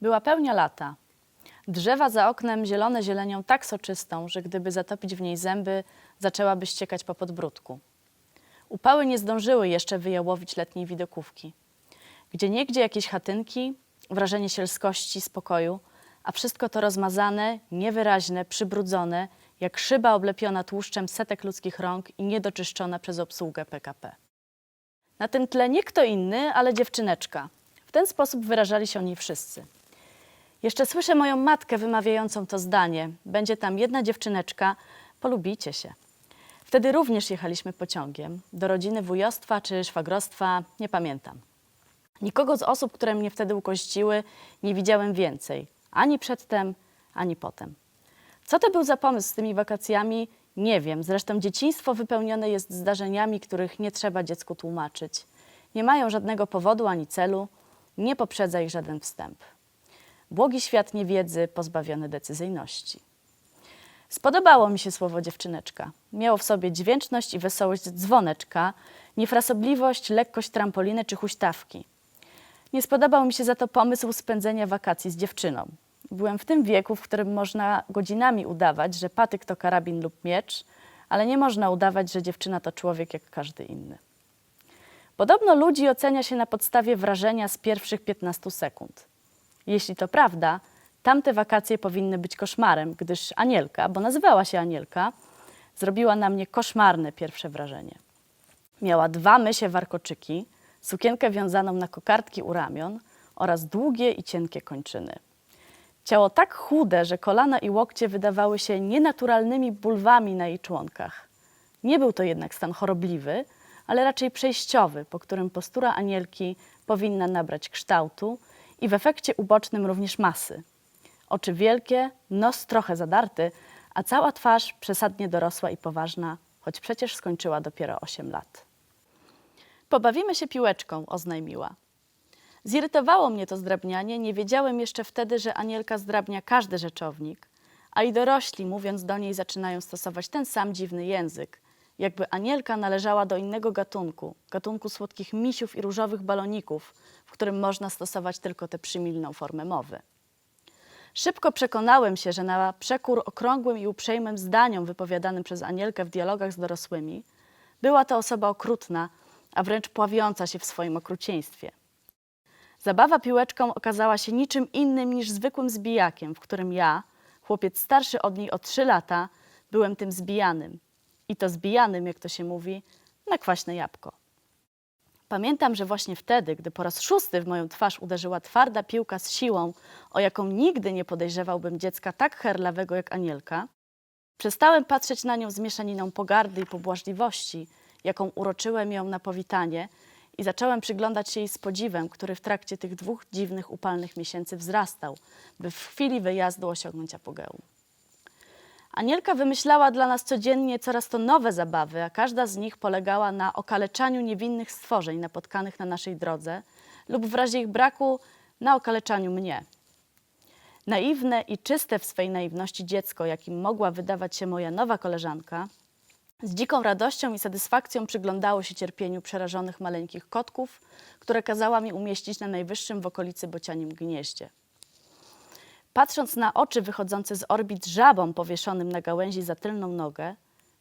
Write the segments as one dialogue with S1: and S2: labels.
S1: Była pełnia lata. Drzewa za oknem zielone zielenią tak soczystą, że gdyby zatopić w niej zęby, zaczęłaby ściekać po podbródku. Upały nie zdążyły jeszcze wyjałowić letniej widokówki. Gdzie niegdzie jakieś chatynki, wrażenie sielskości, spokoju, a wszystko to rozmazane, niewyraźne, przybrudzone, jak szyba oblepiona tłuszczem setek ludzkich rąk i niedoczyszczona przez obsługę PKP. Na tym tle nie kto inny, ale dziewczyneczka. W ten sposób wyrażali się o niej wszyscy. Jeszcze słyszę moją matkę wymawiającą to zdanie. Będzie tam jedna dziewczyneczka, polubicie się. Wtedy również jechaliśmy pociągiem. Do rodziny wujostwa czy szwagrostwa, nie pamiętam. Nikogo z osób, które mnie wtedy ukościły, nie widziałem więcej. Ani przedtem, ani potem. Co to był za pomysł z tymi wakacjami? Nie wiem. Zresztą dzieciństwo wypełnione jest zdarzeniami, których nie trzeba dziecku tłumaczyć. Nie mają żadnego powodu ani celu, nie poprzedza ich żaden wstęp. Błogi świat niewiedzy, pozbawiony decyzyjności. Spodobało mi się słowo dziewczyneczka. Miało w sobie dźwięczność i wesołość dzwoneczka, niefrasobliwość, lekkość trampoliny czy huśtawki. Nie spodobał mi się za to pomysł spędzenia wakacji z dziewczyną. Byłem w tym wieku, w którym można godzinami udawać, że patyk to karabin lub miecz, ale nie można udawać, że dziewczyna to człowiek jak każdy inny. Podobno ludzi ocenia się na podstawie wrażenia z pierwszych 15 sekund. Jeśli to prawda, tamte wakacje powinny być koszmarem, gdyż Anielka, bo nazywała się Anielka, zrobiła na mnie koszmarne pierwsze wrażenie. Miała dwa mysie warkoczyki, sukienkę wiązaną na kokardki u ramion oraz długie i cienkie kończyny. Ciało tak chude, że kolana i łokcie wydawały się nienaturalnymi bulwami na jej członkach. Nie był to jednak stan chorobliwy, ale raczej przejściowy, po którym postura anielki powinna nabrać kształtu i w efekcie ubocznym również masy. Oczy wielkie, nos trochę zadarty, a cała twarz przesadnie dorosła i poważna, choć przecież skończyła dopiero 8 lat. Pobawimy się piłeczką, oznajmiła. Zirytowało mnie to zdrabnianie, nie wiedziałem jeszcze wtedy, że Anielka zdrabnia każdy rzeczownik, a i dorośli, mówiąc do niej, zaczynają stosować ten sam dziwny język, jakby Anielka należała do innego gatunku, gatunku słodkich misiów i różowych baloników, w którym można stosować tylko tę przymilną formę mowy. Szybko przekonałem się, że na przekór okrągłym i uprzejmym zdaniom wypowiadanym przez Anielkę w dialogach z dorosłymi, była to osoba okrutna, a wręcz pławiąca się w swoim okrucieństwie. Zabawa piłeczką okazała się niczym innym niż zwykłym zbijakiem, w którym ja, chłopiec starszy od niej o trzy lata, byłem tym zbijanym. I to zbijanym, jak to się mówi, na kwaśne jabłko. Pamiętam, że właśnie wtedy, gdy po raz szósty w moją twarz uderzyła twarda piłka z siłą, o jaką nigdy nie podejrzewałbym dziecka tak herlawego jak Anielka, przestałem patrzeć na nią z mieszaniną pogardy i pobłażliwości, jaką uroczyłem ją na powitanie i zacząłem przyglądać się jej z podziwem, który w trakcie tych dwóch dziwnych, upalnych miesięcy wzrastał, by w chwili wyjazdu osiągnąć apogeum. Anielka wymyślała dla nas codziennie coraz to nowe zabawy, a każda z nich polegała na okaleczaniu niewinnych stworzeń napotkanych na naszej drodze lub w razie ich braku na okaleczaniu mnie. Naiwne i czyste w swej naiwności dziecko, jakim mogła wydawać się moja nowa koleżanka, z dziką radością i satysfakcją przyglądało się cierpieniu przerażonych maleńkich kotków, które kazała mi umieścić na najwyższym w okolicy bocianim gnieździe. Patrząc na oczy wychodzące z orbit żabą powieszonym na gałęzi za tylną nogę,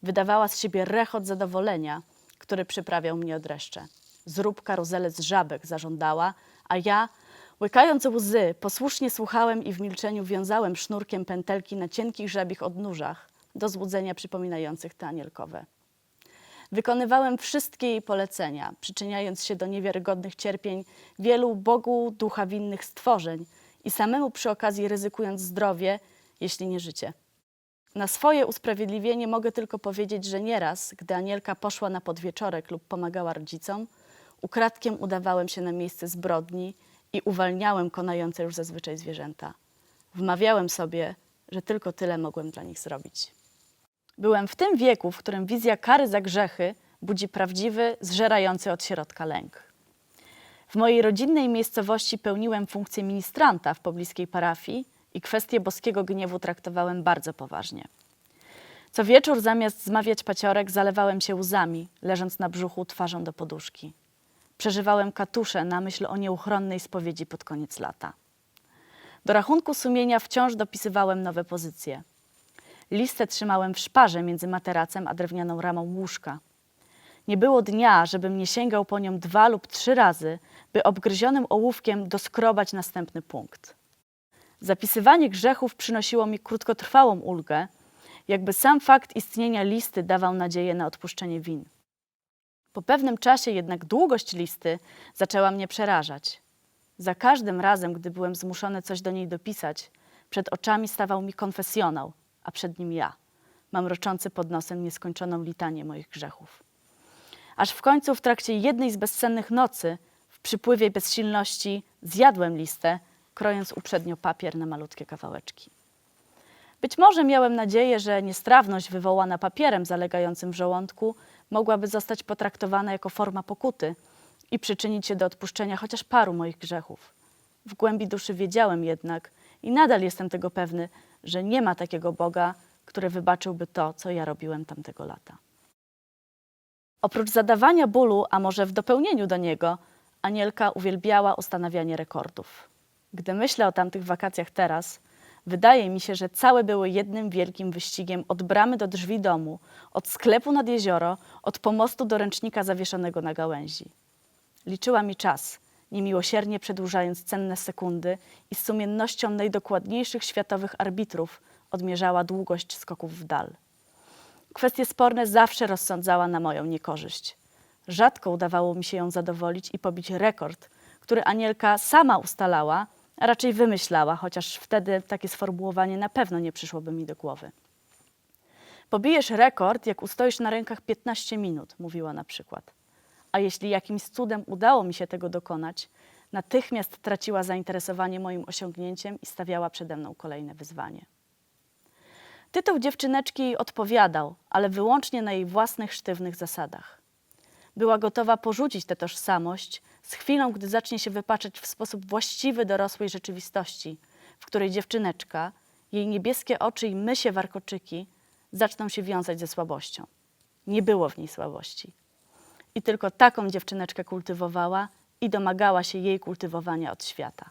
S1: wydawała z siebie rechot zadowolenia, który przyprawiał mnie od dreszcze. Zrób karuzelę z żabek, zażądała, a ja, łykając łzy, posłusznie słuchałem i w milczeniu wiązałem sznurkiem pętelki na cienkich żabich odnóżach, do złudzenia przypominających te anielkowe. Wykonywałem wszystkie jej polecenia, przyczyniając się do niewiarygodnych cierpień wielu Bogu ducha winnych stworzeń i samemu przy okazji ryzykując zdrowie, jeśli nie życie. Na swoje usprawiedliwienie mogę tylko powiedzieć, że nieraz, gdy Anielka poszła na podwieczorek lub pomagała rodzicom, ukradkiem udawałem się na miejsce zbrodni i uwalniałem konające już zazwyczaj zwierzęta. Wmawiałem sobie, że tylko tyle mogłem dla nich zrobić. Byłem w tym wieku, w którym wizja kary za grzechy budzi prawdziwy, zżerający od środka lęk. W mojej rodzinnej miejscowości pełniłem funkcję ministranta w pobliskiej parafii i kwestię boskiego gniewu traktowałem bardzo poważnie. Co wieczór zamiast zmawiać paciorek zalewałem się łzami, leżąc na brzuchu twarzą do poduszki. Przeżywałem katusze na myśl o nieuchronnej spowiedzi pod koniec lata. Do rachunku sumienia wciąż dopisywałem nowe pozycje. Listę trzymałem w szparze między materacem a drewnianą ramą łóżka. Nie było dnia, żebym nie sięgał po nią dwa lub trzy razy, by obgryzionym ołówkiem doskrobać następny punkt. Zapisywanie grzechów przynosiło mi krótkotrwałą ulgę, jakby sam fakt istnienia listy dawał nadzieję na odpuszczenie win. Po pewnym czasie jednak długość listy zaczęła mnie przerażać. Za każdym razem, gdy byłem zmuszony coś do niej dopisać, przed oczami stawał mi konfesjonał, a przed nim ja, mamroczący pod nosem nieskończoną litanię moich grzechów. Aż w końcu w trakcie jednej z bezsennych nocy, w przypływie bezsilności, zjadłem listę, krojąc uprzednio papier na malutkie kawałeczki. Być może miałem nadzieję, że niestrawność wywołana papierem zalegającym w żołądku mogłaby zostać potraktowana jako forma pokuty i przyczynić się do odpuszczenia chociaż paru moich grzechów. W głębi duszy wiedziałem jednak i nadal jestem tego pewny, że nie ma takiego Boga, który wybaczyłby to, co ja robiłem tamtego lata. Oprócz zadawania bólu, a może w dopełnieniu do niego, Anielka uwielbiała ustanawianie rekordów. Gdy myślę o tamtych wakacjach teraz, wydaje mi się, że całe były jednym wielkim wyścigiem od bramy do drzwi domu, od sklepu nad jezioro, od pomostu do ręcznika zawieszonego na gałęzi. Liczyła mi czas, niemiłosiernie przedłużając cenne sekundy i z sumiennością najdokładniejszych światowych arbitrów odmierzała długość skoków w dal. Kwestie sporne zawsze rozsądzała na moją niekorzyść. Rzadko udawało mi się ją zadowolić i pobić rekord, który Anielka sama ustalała, a raczej wymyślała, chociaż wtedy takie sformułowanie na pewno nie przyszłoby mi do głowy. Pobijesz rekord, jak ustoisz na rękach 15 minut, mówiła na przykład. A jeśli jakimś cudem udało mi się tego dokonać, natychmiast traciła zainteresowanie moim osiągnięciem i stawiała przede mną kolejne wyzwanie. Tytuł dziewczyneczki odpowiadał, ale wyłącznie na jej własnych sztywnych zasadach. Była gotowa porzucić tę tożsamość z chwilą, gdy zacznie się wypaczać w sposób właściwy dorosłej rzeczywistości, w której dziewczyneczka, jej niebieskie oczy i mysie warkoczyki zaczną się wiązać ze słabością. Nie było w niej słabości. I tylko taką dziewczyneczkę kultywowała i domagała się jej kultywowania od świata.